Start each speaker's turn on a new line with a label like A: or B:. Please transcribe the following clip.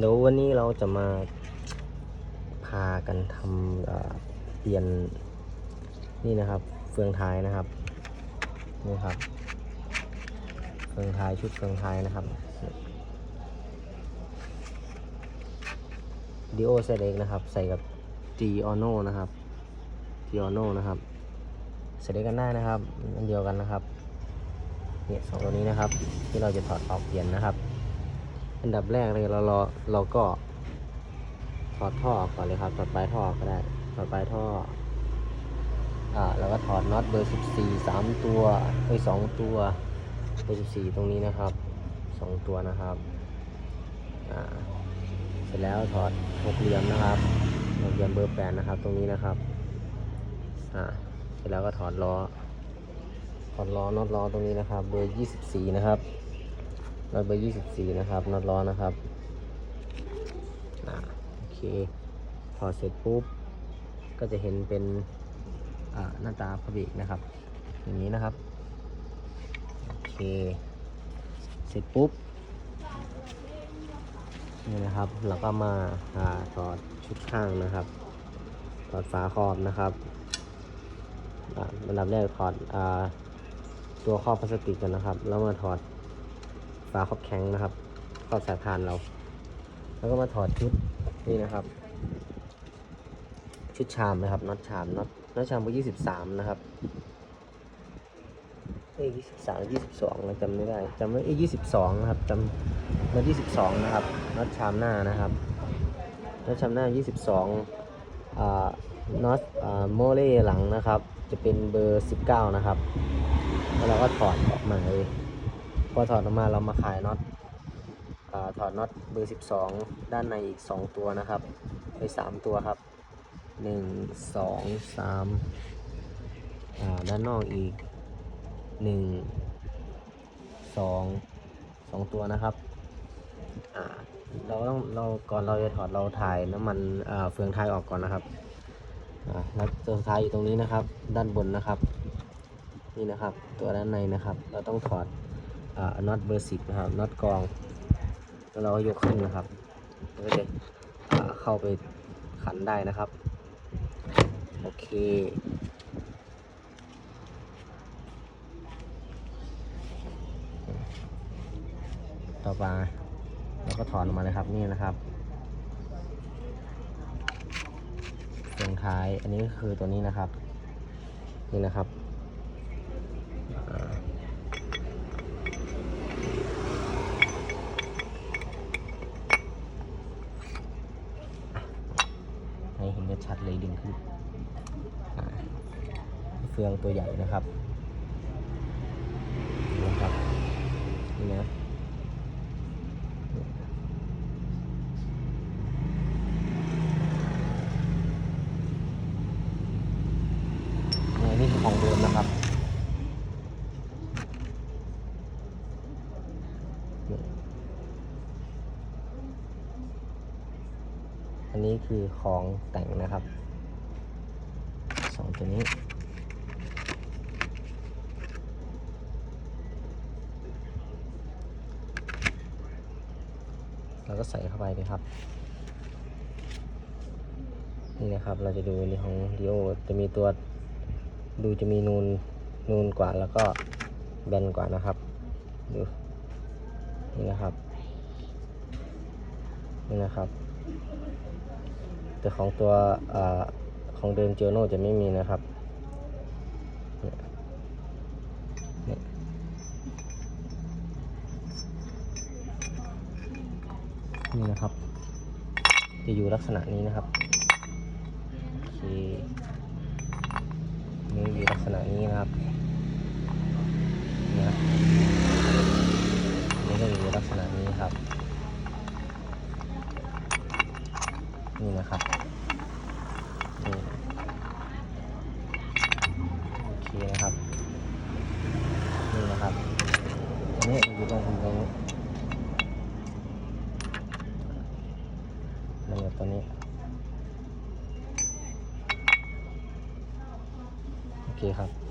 A: เดี๋ยววันนี้เราจะมาพากันทำเปลี่ยนนี่นะครับ เฟืองท้ายนะครับนี่ครับ เฟืองท้ายชุดเฟืองท้ายนะครับดิโอเซเล็กนะครับ ใส่กับ G Ono นนะครับ G Ono นนะครับใส่ด้กันได้นะครับอันเดียวกันนะครับเนี่ยสองตัวนี้นะครับ ที่เราจะถอดออกเปลี่ยนนะครับ อันดับแรกเลยเราเราเราก็ถอดท่อออกก่อนเลยครับถอดปลายท่อก็ได้ถอดปลายท่ออ่าแล้วก็ถอดน็อตเบอร์14 3ตัวเอ้ย2ตัวเบอร์14ตรงนี้นะครับ2ตัวนะครับอ่าเสร็จแล้วถอดหกเหลี่ยมนะครับหกเหลี่ยมเบอร์8นะครับ ตรงนี้นะครับอ่าเสร็จแล้วก็ถอดล้อถอดล้อน็อตล้อตรงนี้นะครับ เบอร์24นะครับ น็อตเบอร์24นะครับน็อตล้อนะครับโอเคถอดเสร็จปุ๊บ ก็จะเห็นเป็นหน้าตาพระเบรกนะครับ อย่างนี้นะครับ โอเค เสร็จปุ๊บนี่นะครับเราก็มาถอดชุดข้างนะครับถอดฝาครอบนะครับอ่าอันดับแรกถอดอ่าตัวครอบพลาสติกกันนะครับ แล้วมาถอด ฝาครอบแข็งนะครับครอบสายพานเรา แล้วก็มาถอดชุดนี่นะครับ ชุดชามนะครับน็อตชามน็อตน็อตชามเบอร์ยี่สิบสามนะครับเอ้ยี่สิบสามยี่สิบสองจำไม่ได้จำไม่เอ้ยี่สิบสองนะครับจำน็อตยี่สิบสองนะครับน็อตชามหน้านะครับน็อตชามหน้ายี่สิบสองอ่าน็อตอ่าโมเล่หลังนะครับ จะเป็นเบอร์สิบเก้านะครับ แล้วเราก็ถอดออกมาเลย อถอดออกมาเรามาขายน็อตอถอดน็อตเบอร์ 12 ด้านในอีก 2 ตัวนะครับไป3ตัวครับ 1 2 3อ่าด้านนอกอีก 1 2 2 ตัวนะครับอ่าเราต้องเราก่อนเราจะถอดเราถ่ายน้ำมันอ่าเฟืองท้ายออกก่อนนะครับอ่าแล้วตัวสุดท้ายอยู่ตรงนี้นะครับ ด้านบนนะครับ นี่นะครับ ตัวด้านในนะครับ เราต้องถอด น็อตเบอร์สิบนะครับน็อตกรองแล้วเราก็ยกขึ้นนะครับก็จะเข้าไปขันได้นะครับ โอเคต่อไปเราก็ถอนออกมาเลยครับนี่นะครับเฟืองท้ายอันนี้ก็คือตัวนี้นะครับ นี่นะครับ ให้เห็นชัดเลยดึงขึ้นเฟืองตัวใหญ่นะครับนะครับนี่นะนี่คือของเดิมนะครับ อันนี้คือของแต่งนะครับสองตัวนี้ เราก็ใส่เข้าไปเลยครับ นี่นะครับเราจะดูในของดีโอจะมีตัวดูจะมีนูนนูนกว่าแล้วก็แบนกว่านะครับ ดู นี่นะครับ นี่นะครับ แต่ของตัวอของเดิมเจโน่จะไม่มีนะครับนี่นะครับ จะอยู่ลักษณะนี้นะครับโอเคนี่อยู่ลักษณะนี้นะครับนะก็อยู่ลักษณะนี้ครับ นี่นะครับนี่โอเคนะครับ นี่นะครับอันนี้อยู่ตรงตรงนี้ เนี่ยตัวนี้ โอเคครับ